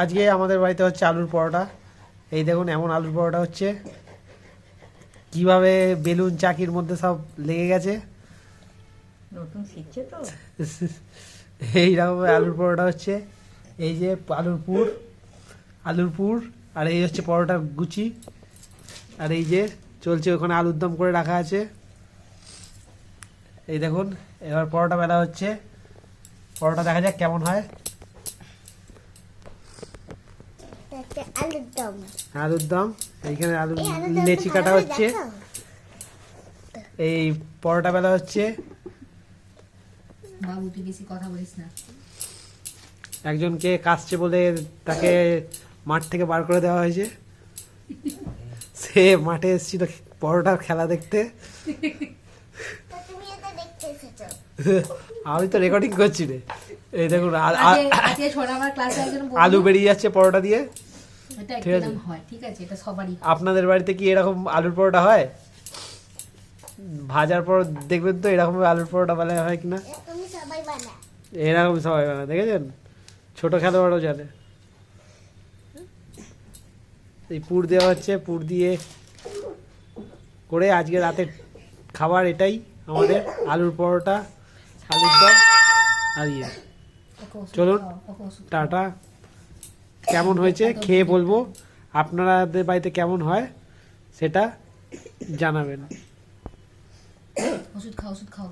আজকে আমাদের বাড়িতে হচ্ছে আলুর পরোটা। এই দেখুন এমন আলুর পরোটা হচ্ছে। কীভাবে বেলুন চাকির মধ্যে সব লেগে গেছে। নতুন শিখছে তো। এইরকম আলুর পরোটা হচ্ছে। এই যে আলুর পুর আলুর পুর আর এই হচ্ছে পরোটার গুচি। আর এই যে চলছে ওখানে আলুর দম করে রাখা আছে। এই দেখুন এবার পরোটা বেলা হচ্ছে। পরোটা দেখা যাক কেমন হয়। আলুর দম। আলুর দম? এইখানে আলু আলুর লেচি কাটা হচ্ছে। এই পরোটা বেলা হচ্ছে। বাবু তুই বেশি কথা বলিস না। একজনকে কাশছে বলে তাকে মাঠ থেকে বার করে দেওয়া হয়েছে। সে মাঠে এসেছিল পরোটার খেলা দেখতে। তা তুমি এটা দেখতে এসেছ। আমি তো রেকর্ডিং করছি রে। এই দেখুন আলু বেরিয়ে যাচ্ছে পরোটা দিয়ে। ঠিক আছে। একদম ঠিক আছে এটা সবারই। আপনাদের বাড়িতে কি এরকম আলুর পরোটা হয়? ভাজার পর দেখবেন তো এরকম আলুর পরোটা বলা হয় কিনা? এ সবাই বানা এরকম সবাই বানায় দেখেছেন? ছোট খেলোয়াড়ও জানে। এই পুর দেওয়া হচ্ছে পুর দিয়ে করে আজকে রাতে খাবার এটাই আমাদের আলুর পরোটা আলুর দম আর ইয়ে। চলুন। খাওয়াও। টাটা। কেমন হয়েছে? খেয়ে বলব। আপনাদের বাড়িতে কেমন হয় সেটা জানাবেন। ওষুধ খাও ওষুধ খাও।